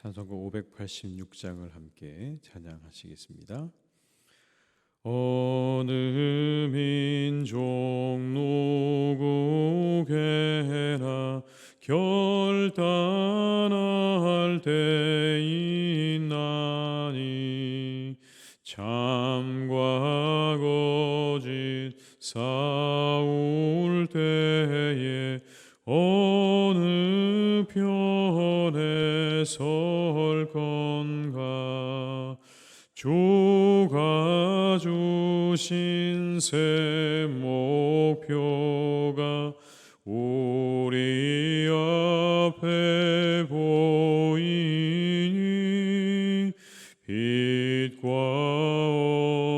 찬송가 586장을 함께 찬양하시겠습니다. 어느 민족 누구에나 결단할 때 있나니 참과 거짓 싸울 때에 어느 편에 설 건가? 주가 주신 새 목표가 우리 앞에 보이니? 빛과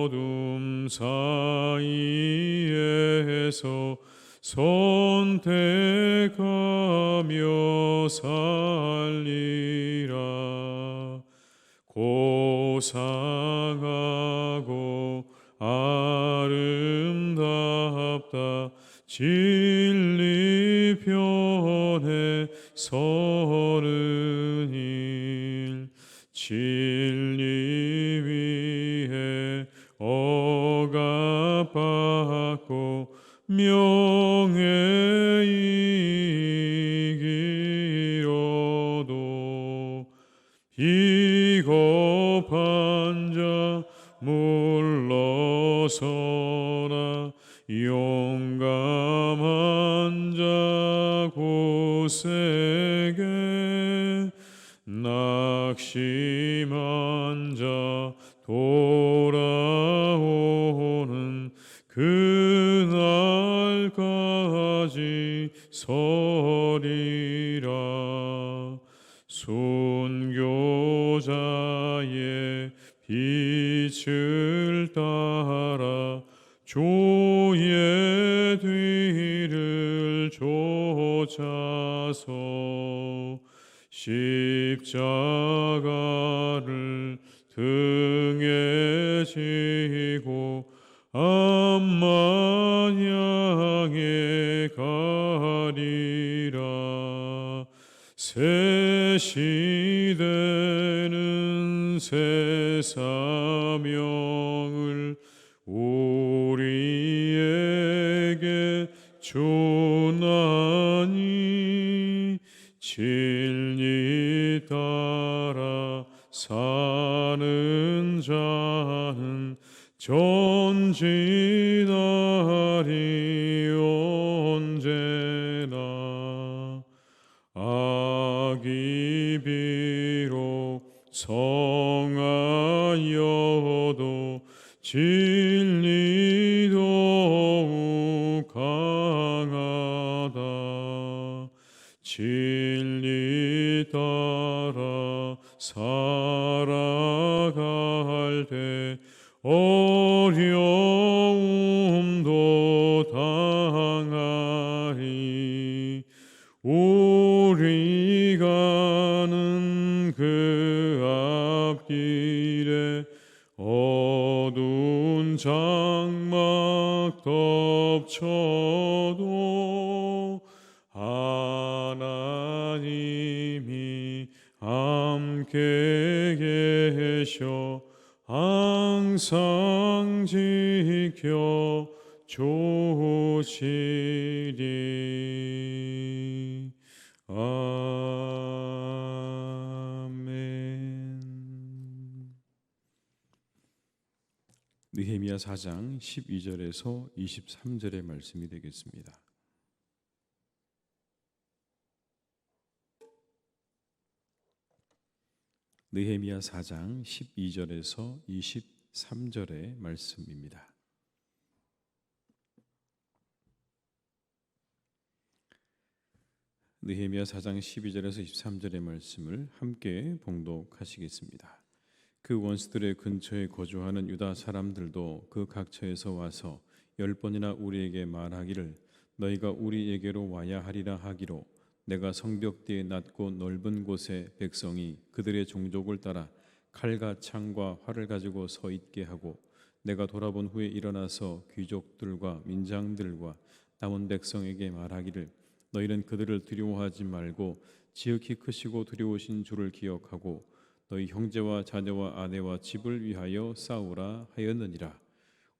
어둠 사이에서 선택하며 살리라. 고상하고 아름답다. 진리 편에 서는 일. 진리 위에 억압받고 명예 이기로도 비겁한 자 물러서 십자가를 등에 지고 향해 가리라. 새시 항상 지켜 조시리 아멘 느헤미야 4장 12절에서 23절의 말씀이 되겠습니다. 느헤미야 4장 12절에서 절의 말씀입니다. 느헤미야 4장 12절에서 23절의 말씀을 함께 봉독하시겠습니다. 그 원수들의 근처에 거주하는 유다 사람들도 그 각처에서 와서 열 번이나 우리에게 말하기를 너희가 우리에게로 와야 하리라 하기로 내가 성벽대에 낮고 넓은 곳에 백성이 그들의 종족을 따라 칼과 창과 활을 가지고 서 있게 하고 내가 돌아본 후에 일어나서 귀족들과 민장들과 남은 백성에게 말하기를 너희는 그들을 두려워하지 말고 지극히 크시고 두려우신 주를 기억하고 너희 형제와 자녀와 아내와 집을 위하여 싸우라 하였느니라.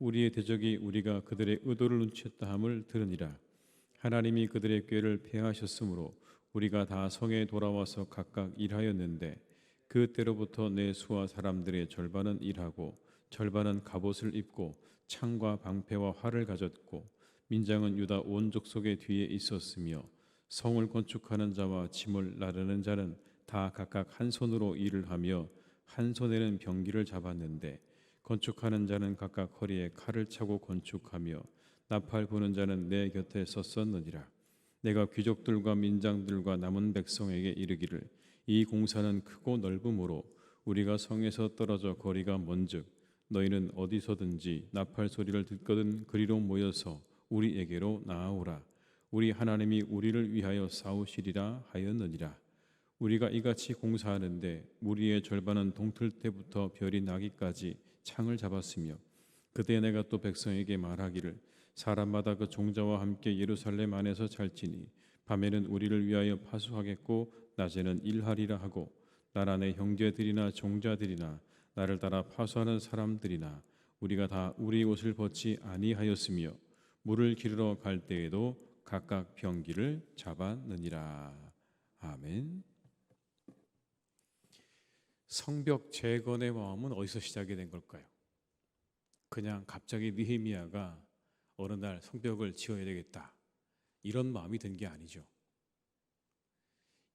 우리의 대적이 우리가 그들의 의도를 눈치했다 함을 들으니라. 하나님이 그들의 꾀를 패하셨으므로 우리가 다 성에 돌아와서 각각 일하였는데 그때로부터 내 수와 사람들의 절반은 일하고 절반은 갑옷을 입고 창과 방패와 활을 가졌고 민장은 유다 온 족속의 뒤에 있었으며 성을 건축하는 자와 짐을 나르는 자는 다 각각 한 손으로 일을 하며 한 손에는 병기를 잡았는데 건축하는 자는 각각 허리에 칼을 차고 건축하며 나팔 부는 자는 내 곁에 섰었느니라. 내가 귀족들과 민장들과 남은 백성에게 이르기를 이 공사는 크고 넓음으로 우리가 성에서 떨어져 거리가 먼즉 너희는 어디서든지 나팔 소리를 듣거든 그리로 모여서 우리에게로 나아오라. 우리 하나님이 우리를 위하여 싸우시리라 하였느니라. 우리가 이같이 공사하는데 무리의 절반은 동틀 때부터 별이 나기까지 창을 잡았으며 그때 내가 또 백성에게 말하기를 사람마다 그 종자와 함께 예루살렘 안에서 잘지니 밤에는 우리를 위하여 파수하겠고 낮에는 일하리라 하고 나라 내 형제들이나 종자들이나 나를 따라 파수하는 사람들이나 우리가 다 우리 옷을 벗지 아니하였으며 물을 기르러 갈 때에도 각각 병기를 잡았느니라 아멘. 성벽 재건의 마음은 어디서 시작이 된 걸까요? 그냥 갑자기 느헤미야가 어느 날 성벽을 지어야 되겠다 이런 마음이 든 게 아니죠.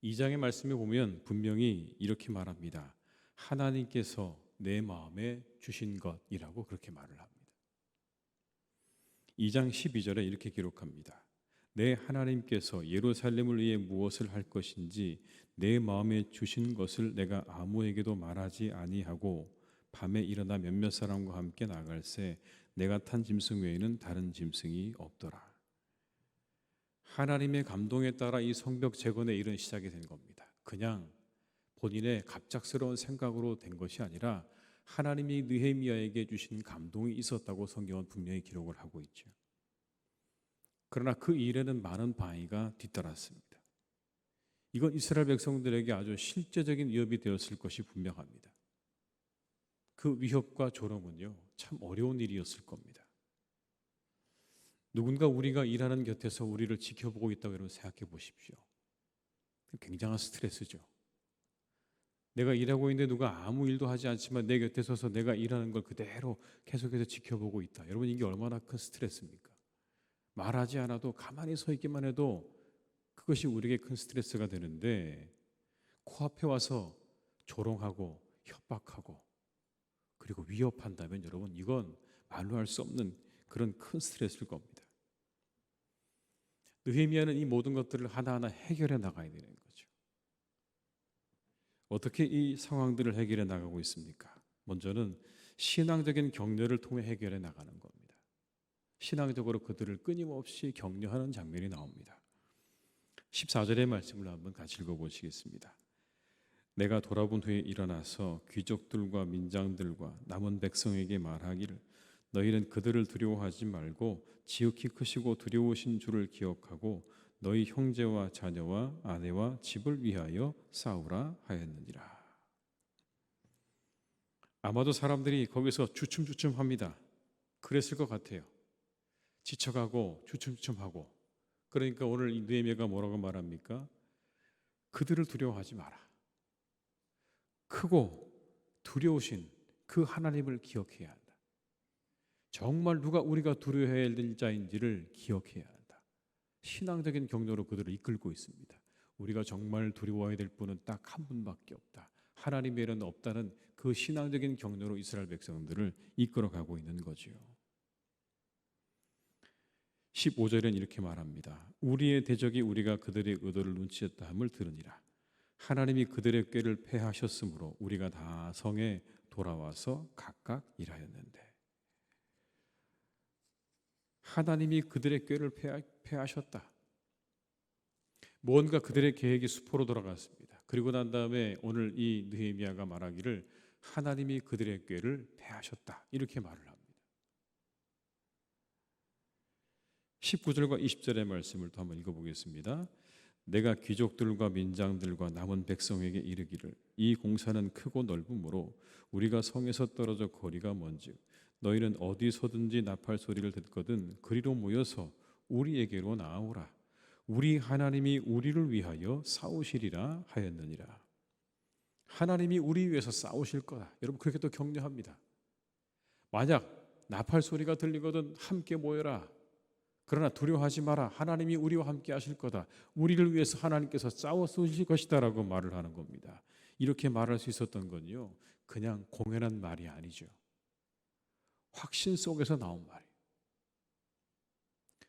이 장의 말씀에 보면 분명히 이렇게 말합니다. 하나님께서 내 마음에 주신 것이라고 그렇게 말을 합니다. 2장 12절에 이렇게 기록합니다. 내 하나님께서 예루살렘을 위해 무엇을 할 것인지 내 마음에 주신 것을 내가 아무에게도 말하지 아니하고 밤에 일어나 몇몇 사람과 함께 나갈새 내가 탄 짐승 외에는 다른 짐승이 없더라. 하나님의 감동에 따라 이 성벽 재건의 일은 시작이 된 겁니다. 그냥 본인의 갑작스러운 생각으로 된 것이 아니라 하나님이 느헤미야에게 주신 감동이 있었다고 성경은 분명히 기록을 하고 있죠. 그러나 그 일에는 많은 방해가 뒤따랐습니다. 이건 이스라엘 백성들에게 아주 실제적인 위협이 되었을 것이 분명합니다. 그 위협과 조롱은요, 참 어려운 일이었을 겁니다. 누군가 우리가 일하는 곁에서 우리를 지켜보고 있다고 여러분 생각해 보십시오. 굉장한 스트레스죠. 내가 일하고 있는데 누가 아무 일도 하지 않지만 내 곁에 서서 내가 일하는 걸 그대로 계속해서 지켜보고 있다. 여러분 이게 얼마나 큰 스트레스입니까? 말하지 않아도 가만히 서 있기만 해도 그것이 우리에게 큰 스트레스가 되는데 코앞에 와서 조롱하고 협박하고 그리고 위협한다면 여러분 이건 말로 할 수 없는 그런 큰 스트레스일 겁니다. 느헤미야는 이 모든 것들을 하나하나 해결해 나가야 되는 거죠. 어떻게 이 상황들을 해결해 나가고 있습니까? 먼저는 신앙적인 격려를 통해 해결해 나가는 겁니다. 신앙적으로 그들을 끊임없이 격려하는 장면이 나옵니다. 14절의 말씀을 한번 같이 읽어보시겠습니다. 내가 돌아본 후에 일어나서 귀족들과 민장들과 남은 백성에게 말하기를 너희는 그들을 두려워하지 말고 지극히 크시고 두려우신 주를 기억하고 너희 형제와 자녀와 아내와 집을 위하여 싸우라 하였느니라. 아마도 사람들이 거기서 주춤주춤합니다. 그랬을 것 같아요. 지쳐가고 주춤주춤하고 그러니까 오늘 느헤미야가 뭐라고 말합니까? 그들을 두려워하지 마라. 크고 두려우신 그 하나님을 기억해야 한다. 정말 누가 우리가 두려워해야 될 자인지를 기억해야 한다. 신앙적인 격려로 그들을 이끌고 있습니다. 우리가 정말 두려워해야 될 분은 딱 한 분밖에 없다. 하나님 외에는 없다는 그 신앙적인 격려로 이스라엘 백성들을 이끌어가고 있는 거지요. 15절엔 이렇게 말합니다. 우리의 대적이 우리가 그들의 의도를 눈치챘다 함을 들으니라. 하나님이 그들의 꾀를 패하셨으므로 우리가 다 성에 돌아와서 각각 일하였는데 하나님이 그들의 꾀를 패하, 패하셨다. 뭔가 그들의 계획이 수포로 돌아갔습니다. 그리고 난 다음에 오늘 이 느헤미야가 말하기를 하나님이 그들의 꾀를 패하셨다. 이렇게 말을 합니다. 19절과 20절의 말씀을 또 한번 읽어보겠습니다. 내가 귀족들과 민장들과 남은 백성에게 이르기를 이 공사는 크고 넓으므로 우리가 성에서 떨어져 거리가 먼즉 너희는 어디서든지 나팔 소리를 듣거든 그리로 모여서 우리에게로 나아오라 우리 하나님이 우리를 위하여 싸우시리라 하였느니라 하나님이 우리 위해서 싸우실 거다 여러분 그렇게 또 격려합니다 만약 나팔 소리가 들리거든 함께 모여라 그러나 두려워하지 마라. 하나님이 우리와 함께 하실 거다. 우리를 위해서 하나님께서 싸워 쏘실 것이다라고 말을 하는 겁니다. 이렇게 말할 수 있었던 건요. 그냥 공연한 말이 아니죠. 확신 속에서 나온 말이에요.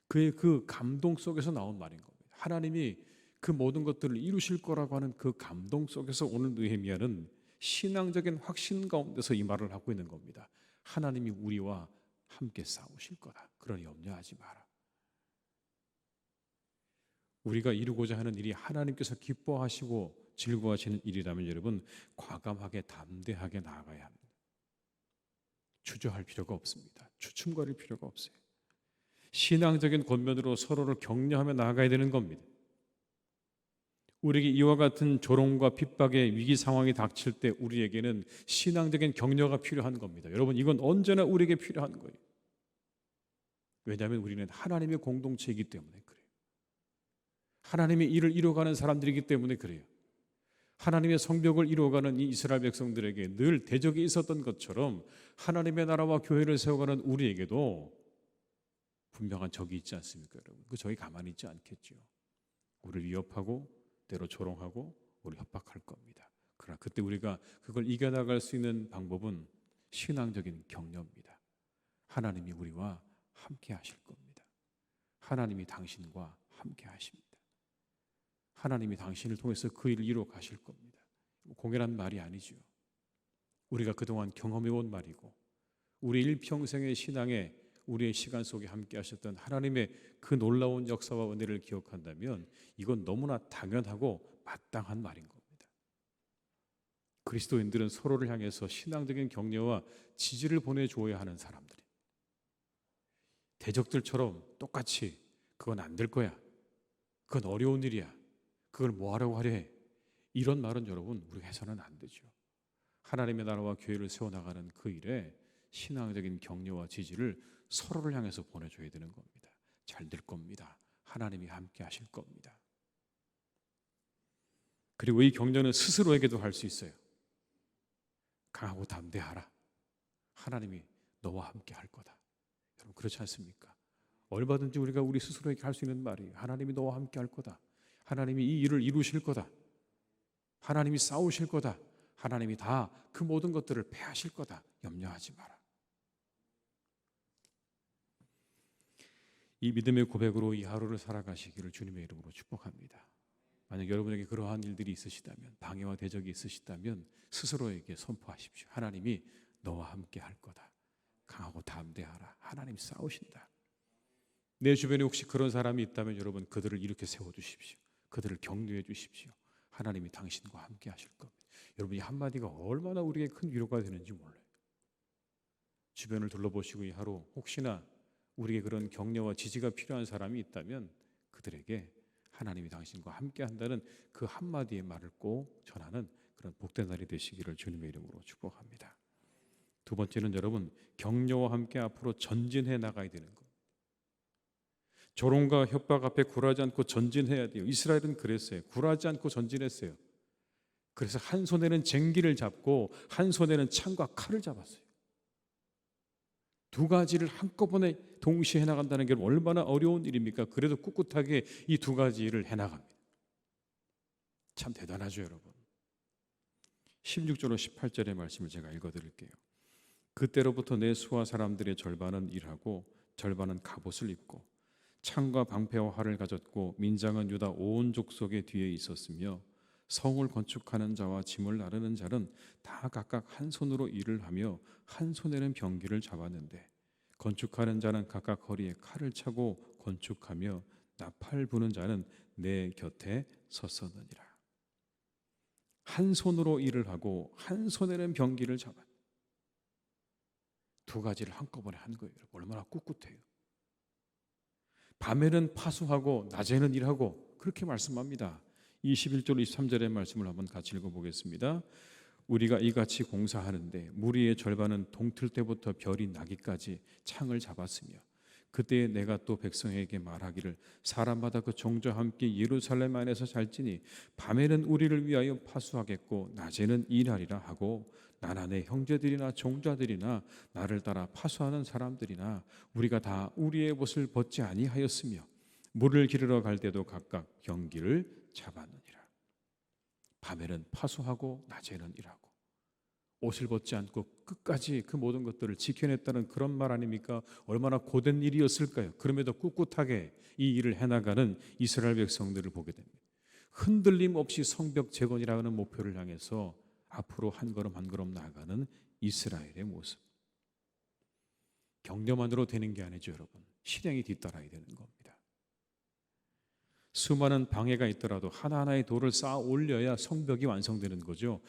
그의 그 감동 속에서 나온 말인 겁니다. 하나님이 그 모든 것들을 이루실 거라고 하는 그 감동 속에서 오늘 느헤미야는 신앙적인 확신 가운데서 이 말을 하고 있는 겁니다. 하나님이 우리와 함께 싸우실 거다. 그러니 염려하지 마라. 우리가 이루고자 하는 일이 하나님께서 기뻐하시고 즐거워하시는 일이라면 여러분 과감하게 담대하게 나아가야 합니다. 주저할 필요가 없습니다. 주춤거릴 필요가 없어요. 신앙적인 권면으로 서로를 격려하며 나아가야 되는 겁니다. 우리에게 이와 같은 조롱과 핍박의 위기 상황이 닥칠 때 우리에게는 신앙적인 격려가 필요한 겁니다. 여러분 이건 언제나 우리에게 필요한 거예요. 왜냐하면 우리는 하나님의 공동체이기 때문에 그래요. 하나님의 일을 이루어가는 사람들이기 때문에 그래요. 하나님의 성벽을 이루어가는 이 이스라엘 백성들에게 늘 대적이 있었던 것처럼 하나님의 나라와 교회를 세워가는 우리에게도 분명한 적이 있지 않습니까, 여러분? 그 적이 가만히 있지 않겠죠. 우리를 위협하고 때로 조롱하고 우리 협박할 겁니다. 그러나 그때 우리가 그걸 이겨나갈 수 있는 방법은 신앙적인 격려입니다. 하나님이 우리와 함께 하실 겁니다. 하나님이 당신과 함께 하십니다. 하나님이 당신을 통해서 그 일을 이루어 가실 겁니다. 공연한 말이 아니죠. 우리가 그동안 경험해 온 말이고 우리 일평생의 신앙에 우리의 시간 속에 함께 하셨던 하나님의 그 놀라운 역사와 은혜를 기억한다면 이건 너무나 당연하고 마땅한 말인 겁니다. 그리스도인들은 서로를 향해서 신앙적인 격려와 지지를 보내주어야 하는 사람들이 대적들처럼 똑같이 그건 안 될 거야. 그건 어려운 일이야. 그걸 뭐 하려고 하려 해? 이런 말은 여러분 우리가 해서는 안 되죠. 하나님의 나라와 교회를 세워나가는 그 일에 신앙적인 격려와 지지를 서로를 향해서 보내줘야 되는 겁니다. 잘 될 겁니다. 하나님이 함께 하실 겁니다. 그리고 이 격려는 스스로에게도 할 수 있어요. 강하고 담대하라. 하나님이 너와 함께 할 거다. 여러분 그렇지 않습니까? 얼마든지 우리가 우리 스스로에게 할 수 있는 말이 하나님이 너와 함께 할 거다. 하나님이 이 일을 이루실 거다. 하나님이 싸우실 거다. 하나님이 다 그 모든 것들을 패하실 거다. 염려하지 마라. 이 믿음의 고백으로 이 하루를 살아가시기를 주님의 이름으로 축복합니다. 만약 여러분에게 그러한 일들이 있으시다면 방해와 대적이 있으시다면 스스로에게 선포하십시오. 하나님이 너와 함께 할 거다. 강하고 담대하라. 하나님 싸우신다. 내 주변에 혹시 그런 사람이 있다면 여러분 그들을 이렇게 세워 주십시오. 그들을 격려해 주십시오. 하나님이 당신과 함께 하실 겁니다. 여러분 이 한마디가 얼마나 우리에게 큰 위로가 되는지 몰라요. 주변을 둘러보시고 이 하루 혹시나 우리에게 그런 격려와 지지가 필요한 사람이 있다면 그들에게 하나님이 당신과 함께 한다는 그 한마디의 말을 꼭 전하는 그런 복된 날이 되시기를 주님의 이름으로 축복합니다. 두 번째는 여러분 격려와 함께 앞으로 전진해 나가야 되는 것. 조롱과 협박 앞에 굴하지 않고 전진해야 돼요. 이스라엘은 그랬어요. 굴하지 않고 전진했어요. 그래서 한 손에는 쟁기를 잡고 한 손에는 창과 칼을 잡았어요. 두 가지를 한꺼번에 동시에 해나간다는 게 얼마나 어려운 일입니까? 그래도 꿋꿋하게 이 두 가지를 해나갑니다. 참 대단하죠, 여러분. 16절로 18절의 말씀을 제가 읽어드릴게요. 그때로부터 내 수하 사람들의 절반은 일하고 절반은 갑옷을 입고 창과 방패와 활을 가졌고 민장은 유다 온 족속의 뒤에 있었으며 성을 건축하는 자와 짐을 나르는 자는 다 각각 한 손으로 일을 하며 한 손에는 병기를 잡았는데 건축하는 자는 각각 허리에 칼을 차고 건축하며 나팔 부는 자는 내 곁에 섰었느니라. 한 손으로 일을 하고 한 손에는 병기를 잡아 두 가지를 한꺼번에 한 거예요. 얼마나 꿋꿋해요. 밤에는 파수하고 낮에는 일하고 그렇게 말씀합니다. 21절 23절의 말씀을 한번 같이 읽어보겠습니다. 우리가 이같이 공사하는데 무리의 절반은 동틀 때부터 별이 나기까지 창을 잡았으며 그때 내가 또 백성에게 말하기를 사람마다 그 종자와 함께 예루살렘 안에서 살지니 밤에는 우리를 위하여 파수하겠고 낮에는 일하리라 하고 나나 내 형제들이나 종자들이나 나를 따라 파수하는 사람들이나 우리가 다 우리의 옷을 벗지 아니하였으며 물을 기르러 갈 때도 각각 경기를 잡았느니라. 밤에는 파수하고 낮에는 일하고 옷을 벗지 않고 끝까지 그 모든 것들을 지켜냈다는 그런 말 아닙니까? 얼마나 고된 일이었을까요? 그럼에도 꿋꿋하게 이 일을 해나가는 이스라엘 백성들을 보게 됩니다. 흔들림 없이 성벽 재건이라는 목표를 향해서 앞으로 한 걸음 한 걸음 나아가는 이스라엘의 모습. 격려만으로 되는 게 아니죠, 여러분. 실행이 뒤따라야 되는 겁니다. 수많은 방해가 있더라도 하나하나의 돌을 쌓아 올려야 성벽이 완성되는 거죠.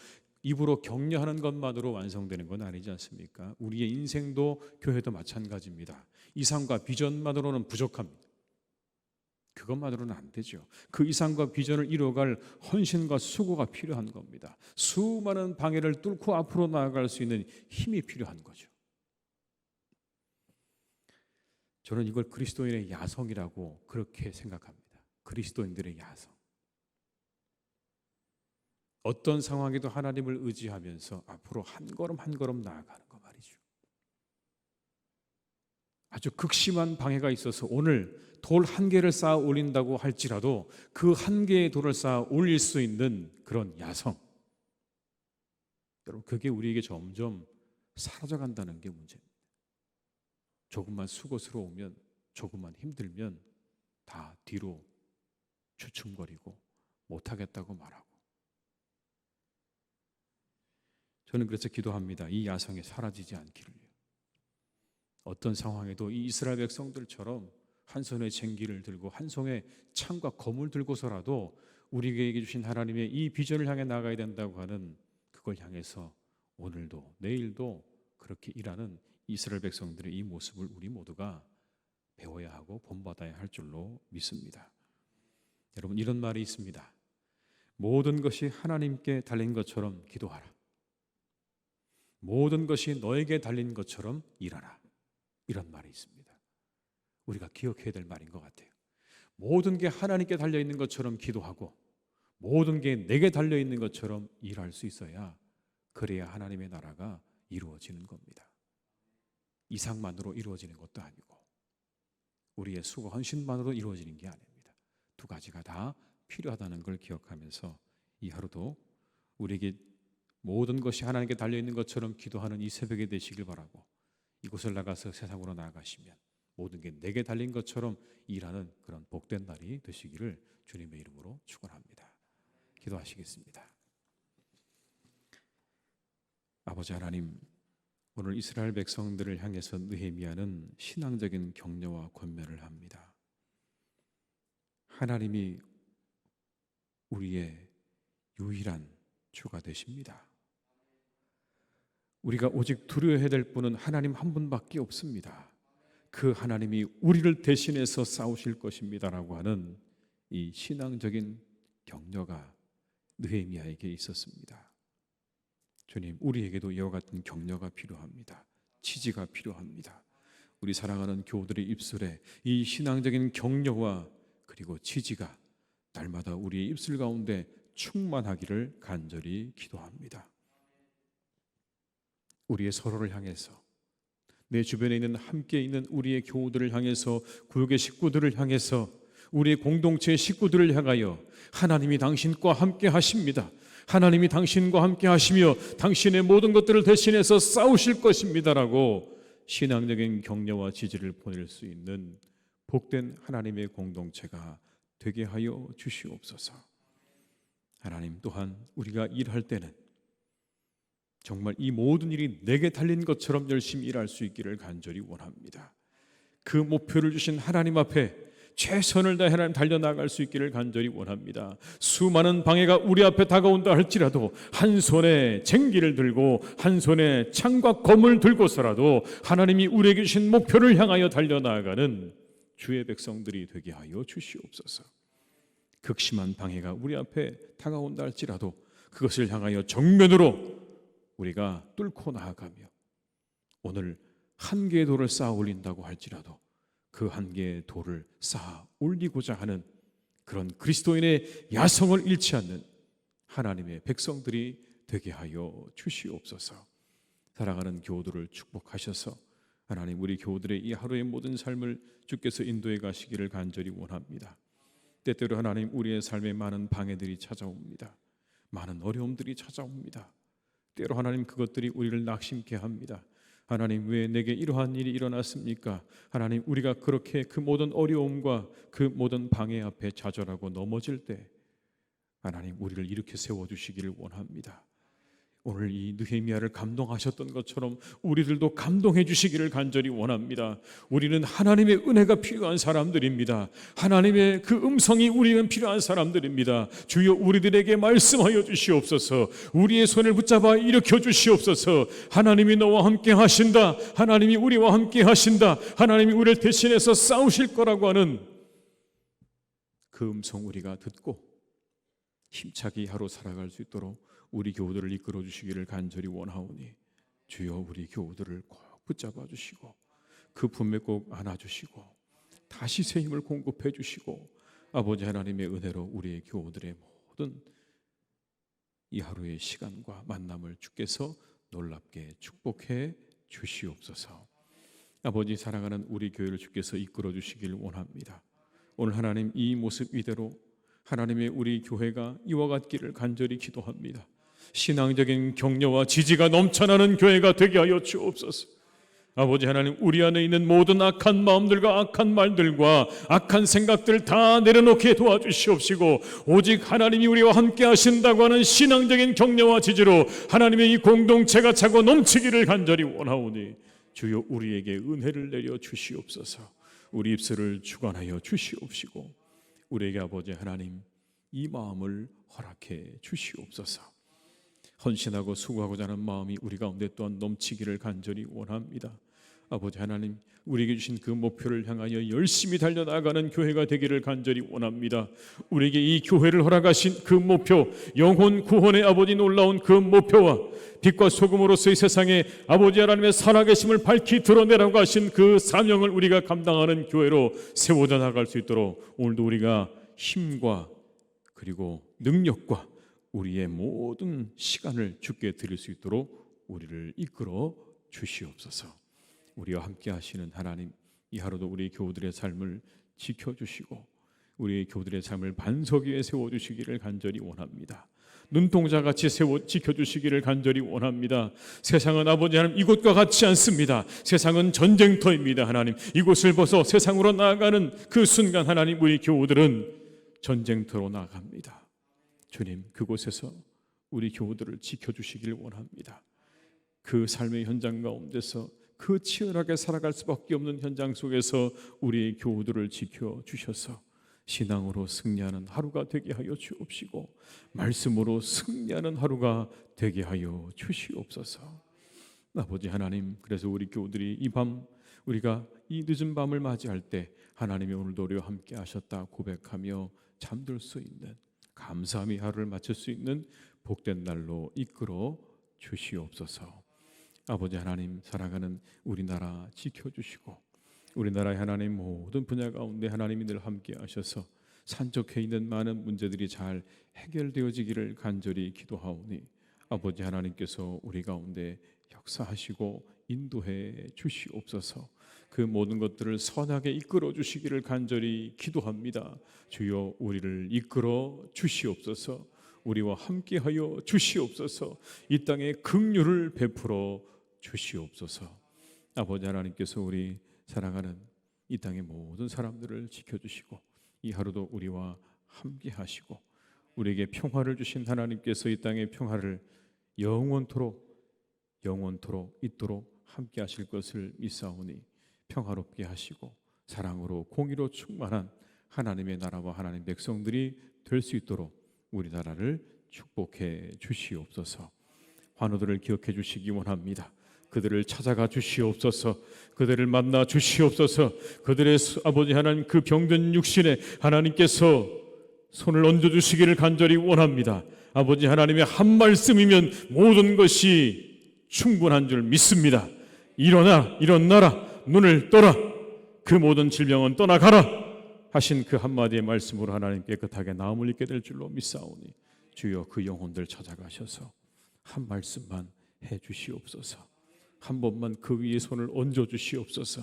입으로 격려하는 것만으로 완성되는 건 아니지 않습니까? 우리의 인생도 교회도 마찬가지입니다. 이상과 비전만으로는 부족합니다. 그것만으로는 안 되죠. 그 이상과 비전을 이뤄갈 헌신과 수고가 필요한 겁니다. 수많은 방해를 뚫고 앞으로 나아갈 수 있는 힘이 필요한 거죠. 저는 이걸 그리스도인의 야성이라고 그렇게 생각합니다. 그리스도인들의 야성. 어떤 상황에도 하나님을 의지하면서 앞으로 한 걸음 한 걸음 나아가는 거 말이죠. 아주 극심한 방해가 있어서 오늘 돌 한 개를 쌓아 올린다고 할지라도 그 한 개의 돌을 쌓아 올릴 수 있는 그런 야성. 여러분, 그게 우리에게 점점 사라져 간다는 게 문제입니다. 조금만 수고스러우면, 조금만 힘들면 다 뒤로 주춤거리고 못하겠다고 말하고. 저는 그래서 기도합니다. 이 야성이 사라지지 않기를요. 어떤 상황에도 이 이스라엘 백성들처럼 한 손에 쟁기를 들고 한 손에 창과 검을 들고서라도 우리에게 주신 하나님의 이 비전을 향해 나가야 된다고 하는 그걸 향해서 오늘도 내일도 그렇게 일하는 이스라엘 백성들의 이 모습을 우리 모두가 배워야 하고 본받아야 할 줄로 믿습니다. 여러분 이런 말이 있습니다. 모든 것이 하나님께 달린 것처럼 기도하라. 모든 것이 너에게 달린 것처럼 일하라. 이런 말이 있습니다. 우리가 기억해야 될 말인 것 같아요. 모든 게 하나님께 달려 있는 것처럼 기도하고 모든 게 내게 달려 있는 것처럼 일할 수 있어야 그래야 하나님의 나라가 이루어지는 겁니다. 이상만으로 이루어지는 것도 아니고 우리의 수고 헌신만으로 이루어지는 게 아닙니다. 두 가지가 다 필요하다는 걸 기억하면서 이 하루도 우리에게 모든 것이 하나님께 달려 있는 것처럼 기도하는 이 새벽에 되시길 바라고 이곳을 나가서 세상으로 나아가시면 모든 게 내게 달린 것처럼 일하는 그런 복된 날이 되시기를 주님의 이름으로 축원합니다. 기도하시겠습니다. 아버지 하나님, 오늘 이스라엘 백성들을 향해서 느헤미야는 신앙적인 격려와 권면을 합니다. 하나님이 우리의 유일한 주가 되십니다. 우리가 오직 두려워해야 될 분은 하나님 한 분밖에 없습니다. 그 하나님이 우리를 대신해서 싸우실 것입니다라고 하는 이 신앙적인 격려가 느헤미야에게 있었습니다. 주님, 우리에게도 이와 같은 격려가 필요합니다. 지지가 필요합니다. 우리 사랑하는 교우들의 입술에 이 신앙적인 격려와 그리고 지지가 날마다 우리의 입술 가운데 충만하기를 간절히 기도합니다. 우리의 서로를 향해서 내 주변에 있는 함께 있는 우리의 교우들을 향해서 구역의 식구들을 향해서 우리의 공동체의 식구들을 향하여 하나님이 당신과 함께 하십니다. 하나님이 당신과 함께 하시며 당신의 모든 것들을 대신해서 싸우실 것입니다라고 신앙적인 격려와 지지를 보낼 수 있는 복된 하나님의 공동체가 되게 하여 주시옵소서. 하나님 또한 우리가 일할 때는 정말 이 모든 일이 내게 달린 것처럼 열심히 일할 수 있기를 간절히 원합니다. 그 목표를 주신 하나님 앞에 최선을 다해 하나님 달려나갈 수 있기를 간절히 원합니다. 수많은 방해가 우리 앞에 다가온다 할지라도 한 손에 쟁기를 들고 한 손에 창과 검을 들고서라도 하나님이 우리에게 주신 목표를 향하여 달려나가는 주의 백성들이 되게 하여 주시옵소서. 극심한 방해가 우리 앞에 다가온다 할지라도 그것을 향하여 정면으로 우리가 뚫고 나아가며 오늘 한 개의 돌을 쌓아 올린다고 할지라도 그 한 개의 돌을 쌓아 올리고자 하는 그런 그리스도인의 야성을 잃지 않는 하나님의 백성들이 되게 하여 주시옵소서. 사랑하는 교우들을 축복하셔서 하나님 우리 교우들의 이 하루의 모든 삶을 주께서 인도해 가시기를 간절히 원합니다. 때때로 하나님 우리의 삶에 많은 방해들이 찾아옵니다. 많은 어려움들이 찾아옵니다. 때로 하나님 그것들이 우리를 낙심케 합니다. 하나님 왜 내게 이러한 일이 일어났습니까? 하나님 우리가 그렇게 그 모든 어려움과 그 모든 방해 앞에 좌절하고 넘어질 때 하나님 우리를 이렇게 세워 주시기를 원합니다. 오늘 이 느헤미야를 감동하셨던 것처럼 우리들도 감동해 주시기를 간절히 원합니다. 우리는 하나님의 은혜가 필요한 사람들입니다. 하나님의 그 음성이 우리는 필요한 사람들입니다. 주여 우리들에게 말씀하여 주시옵소서. 우리의 손을 붙잡아 일으켜 주시옵소서. 하나님이 너와 함께 하신다. 하나님이 우리와 함께 하신다. 하나님이 우리를 대신해서 싸우실 거라고 하는 그 음성 우리가 듣고 힘차게 하루 살아갈 수 있도록 우리 교우들을 이끌어 주시기를 간절히 원하오니 주여 우리 교우들을 꼭 붙잡아 주시고 그 품에 꼭 안아 주시고 다시 새 힘을 공급해 주시고 아버지 하나님의 은혜로 우리의 교우들의 모든 이 하루의 시간과 만남을 주께서 놀랍게 축복해 주시옵소서. 아버지 사랑하는 우리 교회를 주께서 이끌어 주시길 원합니다. 오늘 하나님 이 모습 이대로 하나님의 우리 교회가 이와 같기를 간절히 기도합니다. 신앙적인 격려와 지지가 넘쳐나는 교회가 되게 하여 주옵소서. 아버지 하나님 우리 안에 있는 모든 악한 마음들과 악한 말들과 악한 생각들 다 내려놓게 도와주시옵시고 오직 하나님이 우리와 함께 하신다고 하는 신앙적인 격려와 지지로 하나님의 이 공동체가 차고 넘치기를 간절히 원하오니 주여 우리에게 은혜를 내려 주시옵소서 우리 입술을 주관하여 주시옵시고 우리에게 아버지 하나님 이 마음을 허락해 주시옵소서 헌신하고 수고하고자 하는 마음이 우리 가운데 또한 넘치기를 간절히 원합니다. 아버지 하나님, 우리에게 주신 그 목표를 향하여 열심히 달려나가는 교회가 되기를 간절히 원합니다. 우리에게 이 교회를 허락하신 그 목표, 영혼 구원의 아버지 놀라운 그 목표와 빛과 소금으로서의 세상에 아버지 하나님의 살아계심을 밝히 드러내라고 하신 그 사명을 우리가 감당하는 교회로 세워져 나갈 수 있도록 오늘도 우리가 힘과 그리고 능력과 우리의 모든 시간을 주께 드릴 수 있도록 우리를 이끌어 주시옵소서. 우리와 함께 하시는 하나님, 이 하루도 우리 교우들의 삶을 지켜 주시고 우리의 교우들의 삶을 반석 위에 세워 주시기를 간절히 원합니다. 눈동자 같이 세워 지켜 주시기를 간절히 원합니다. 세상은 아버지 하나님 이곳과 같지 않습니다. 세상은 전쟁터입니다. 하나님 이곳을 벗어 세상으로 나아가는 그 순간 하나님 우리 교우들은 전쟁터로 나갑니다. 주님 그곳에서 우리 교우들을 지켜주시길 원합니다. 그 삶의 현장 가운데서 그 치열하게 살아갈 수밖에 없는 현장 속에서 우리 교우들을 지켜 주셔서 신앙으로 승리하는 하루가 되게 하여 주옵시고 말씀으로 승리하는 하루가 되게 하여 주시옵소서. 아버지 하나님, 그래서 우리 교우들이 이 밤 우리가 이 늦은 밤을 맞이할 때 하나님이 오늘도 우리와 함께 하셨다 고백하며 잠들 수 있는 감사함이 하루를 마칠 수 있는 복된 날로 이끌어 주시옵소서. 아버지 하나님 사랑하는 우리나라 지켜주시고 우리나라의 하나님 모든 분야 가운데 하나님이 늘 함께 하셔서 산적해 있는 많은 문제들이 잘 해결되어지기를 간절히 기도하오니 아버지 하나님께서 우리 가운데 역사하시고 인도해 주시옵소서. 그 모든 것들을 선하게 이끌어 주시기를 간절히 기도합니다. 주여 우리를 이끌어 주시옵소서. 우리와 함께하여 주시옵소서. 이 땅에 긍휼을 베풀어 주시옵소서. 아버지 하나님께서 우리 사랑하는 이 땅의 모든 사람들을 지켜주시고 이 하루도 우리와 함께하시고 우리에게 평화를 주신 하나님께서 이 땅의 평화를 영원토록 영원토록 있도록 함께 하실 것을 믿사오니 평화롭게 하시고 사랑으로 공의로 충만한 하나님의 나라와 하나님 백성들이 될 수 있도록 우리나라를 축복해 주시옵소서. 환우들을 기억해 주시기 원합니다. 그들을 찾아가 주시옵소서. 그들을 만나 주시옵소서. 그들의 수- 아버지 하나님 그 병든 육신에 하나님께서 손을 얹어 주시기를 간절히 원합니다. 아버지 하나님의 한 말씀이면 모든 것이 충분한 줄 믿습니다. 일어나 일어나라 눈을 떠라 그 모든 질병은 떠나가라 하신 그 한마디의 말씀으로 하나님 깨끗하게 나음을 입게 될 줄로 믿사오니 주여 그 영혼들 찾아가셔서 한 말씀만 해 주시옵소서. 한 번만 그 위에 손을 얹어 주시옵소서.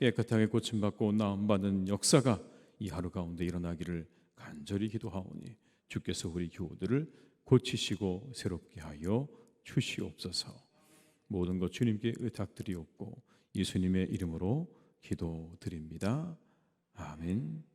깨끗하게 고침받고 나음받는 역사가 이 하루 가운데 일어나기를 간절히 기도하오니 주께서 우리 교우들을 고치시고 새롭게 하여 주시옵소서. 모든 것 주님께 의탁드리옵고 예수님의 이름으로 기도드립니다. 아멘.